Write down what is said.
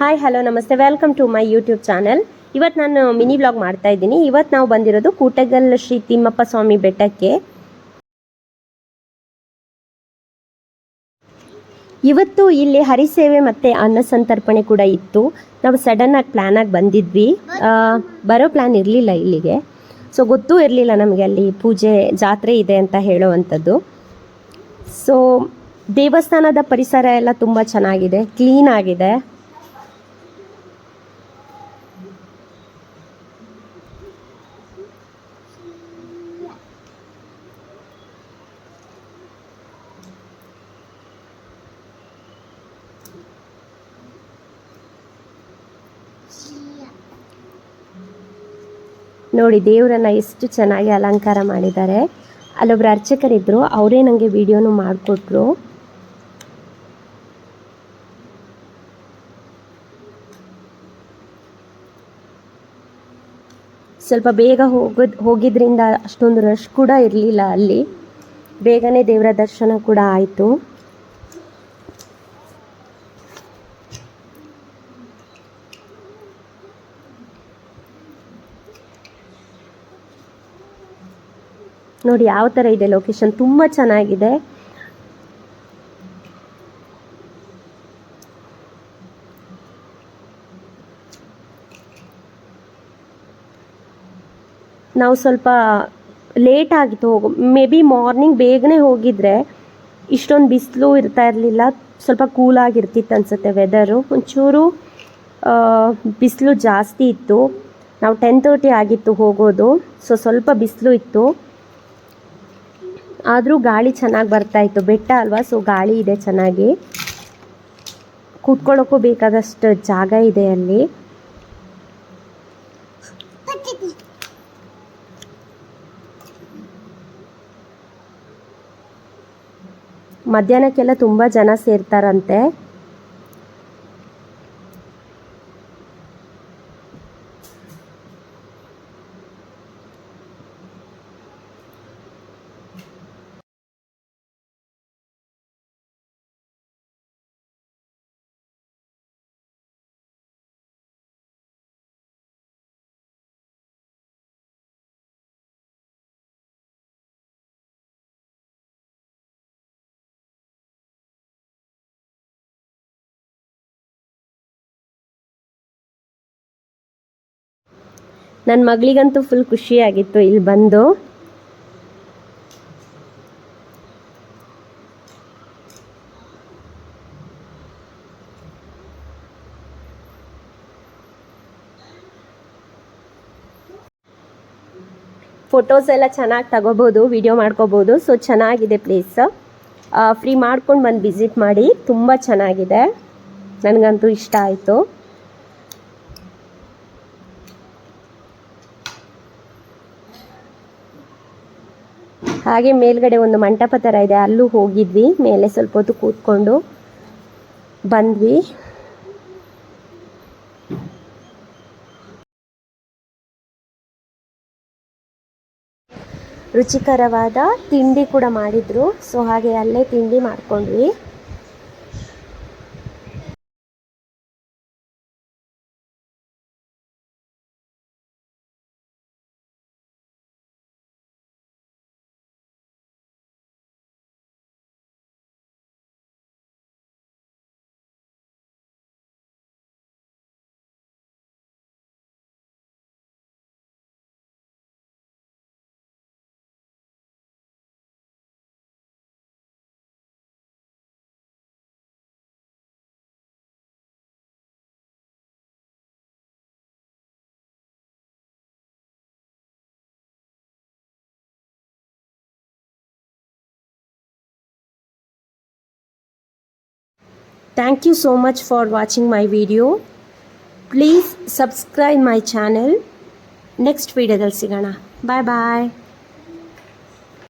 Hi hello ನಮಸ್ತೆ. Welcome to my YouTube channel ಇವತ್ತು ನಾನು ಮಿನಿ ವ್ಲಾಗ್ ಮಾಡ್ತಾ ಇದ್ದೀನಿ. ಇವತ್ತು ನಾವು ಬಂದಿರೋದು ಕೂಟಗಲ್ ಶ್ರೀ ತಿಮ್ಮಪ್ಪ ಸ್ವಾಮಿ ಬೆಟ್ಟಕ್ಕೆ. ಇವತ್ತು ಇಲ್ಲಿ ಹರಿಸೇವೆ ಮತ್ತು ಅನ್ನ ಸಂತರ್ಪಣೆ ಕೂಡ ಇತ್ತು. ನಾವು ಸಡನ್ನಾಗಿ ಪ್ಲ್ಯಾನಾಗಿ ಬಂದಿದ್ವಿ. ಬರೋ ಪ್ಲ್ಯಾನ್ ಇರಲಿಲ್ಲ ಇಲ್ಲಿಗೆ. ಸೊ ಗೊತ್ತೂ ಇರಲಿಲ್ಲ ನಮಗೆ ಅಲ್ಲಿ ಪೂಜೆ ಜಾತ್ರೆ ಇದೆ ಅಂತ ಹೇಳುವಂಥದ್ದು. ಸೊ ದೇವಸ್ಥಾನದ ಪರಿಸರ ಎಲ್ಲ ತುಂಬ ಚೆನ್ನಾಗಿದೆ. ಕ್ಲೀನ್ ಆಗಿದೆ. ನೋಡಿ, ದೇವರನ್ನ ಎಷ್ಟು ಚೆನ್ನಾಗಿ ಅಲಂಕಾರ ಮಾಡಿದ್ದಾರೆ. ಅಲ್ಲೊಬ್ರು ಅರ್ಚಕರಿದ್ರು, ಅವರೇ ನನಗೆ ವಿಡಿಯೋನು ಮಾಡಿಕೊಟ್ರು. ಸ್ವಲ್ಪ ಬೇಗ ಹೋಗೋದ್, ಹೋಗಿದ್ರಿಂದ ಅಷ್ಟೊಂದು ರಶ್ ಕೂಡ ಇರಲಿಲ್ಲ ಅಲ್ಲಿ. ಬೇಗನೆ ದೇವರ ದರ್ಶನ ಕೂಡ ಆಯಿತು. ನೋಡಿ ಯಾವ ಥರ ಇದೆ ಲೊಕೇಶನ್ ತುಂಬ ಚೆನ್ನಾಗಿದೆ. ನಾವು ಸ್ವಲ್ಪ ಲೇಟ್ ಆಗಿತ್ತು ಹೋಗೋ ಮೇ ಬಿ ಮಾರ್ನಿಂಗ್ ಬೇಗನೆ ಹೋಗಿದ್ರೆ ಇಷ್ಟೊಂದು ಬಿಸಿಲು ಇರ್ತಾ ಇರಲಿಲ್ಲ, ಸ್ವಲ್ಪ ಕೂಲಾಗಿರ್ತಿತ್ತು ಅನಿಸುತ್ತೆ ವೆದರು ಒಂಚೂರು ಬಿಸಿಲು ಜಾಸ್ತಿ ಇತ್ತು. ನಾವು ಟೆನ್ ತರ್ಟಿ ಆಗಿತ್ತು ಹೋಗೋದು ಸೊ ಸ್ವಲ್ಪ ಬಿಸಿಲು ಇತ್ತು. ಆದರೂ ಗಾಳಿ ಚೆನ್ನಾಗಿ ಬರ್ತಾ ಇತ್ತು. ಬೆಟ್ಟ ಅಲ್ವಾ? ಸೊ ಗಾಳಿ ಇದೆ ಚೆನ್ನಾಗಿ. ಕೂತ್ಕೊಳ್ಳೋಕ್ಕೂ ಬೇಕಾದಷ್ಟು ಜಾಗ ಇದೆ ಅಲ್ಲಿ. ಮಧ್ಯಾಹ್ನಕ್ಕೆಲ್ಲ ತುಂಬ ಜನ ಸೇರ್ತಾರಂತೆ. ನನ್ನ ಮಗಳಿಗಂತೂ ಫುಲ್ ಖುಷಿಯಾಗಿತ್ತು ಇಲ್ಲಿ ಬಂದು. ಫೋಟೋಸ್ ಎಲ್ಲ ಚೆನ್ನಾಗಿ ತಗೋಬೋದು ವಿಡಿಯೋ ಮಾಡ್ಕೋಬೋದು ಸೊ ಚೆನ್ನಾಗಿದೆ ಪ್ಲೇಸ್ ಫ್ರೀ ಮಾಡ್ಕೊಂಡು ಬಂದು ವಿಸಿಟ್ ಮಾಡಿ, ತುಂಬ ಚೆನ್ನಾಗಿದೆ. ನನಗಂತೂ ಇಷ್ಟ ಆಯಿತು. ಹಾಗೆ ಮೇಲ್ಗಡೆ ಒಂದು ಮಂಟಪ ಥರ ಇದೆ. ಅಲ್ಲೂ ಹೋಗಿದ್ವಿ. ಮೇಲೆ ಸ್ವಲ್ಪ ಹೊತ್ತು ಕೂತ್ಕೊಂಡು ಬಂದ್ವಿ. ರುಚಿಕರವಾದ ತಿಂಡಿ ಕೂಡ ಮಾಡಿದ್ರು. ಸೊ ಹಾಗೆ ಅಲ್ಲೇ ತಿಂಡಿ ಮಾಡ್ಕೊಂಡ್ವಿ. Thank you so much for watching my video. Please subscribe my channel. Next ವಿಡಿಯೋದಲ್ಲಿ ಸಿಗೋಣ ಬಾಯ್ ಬಾಯ್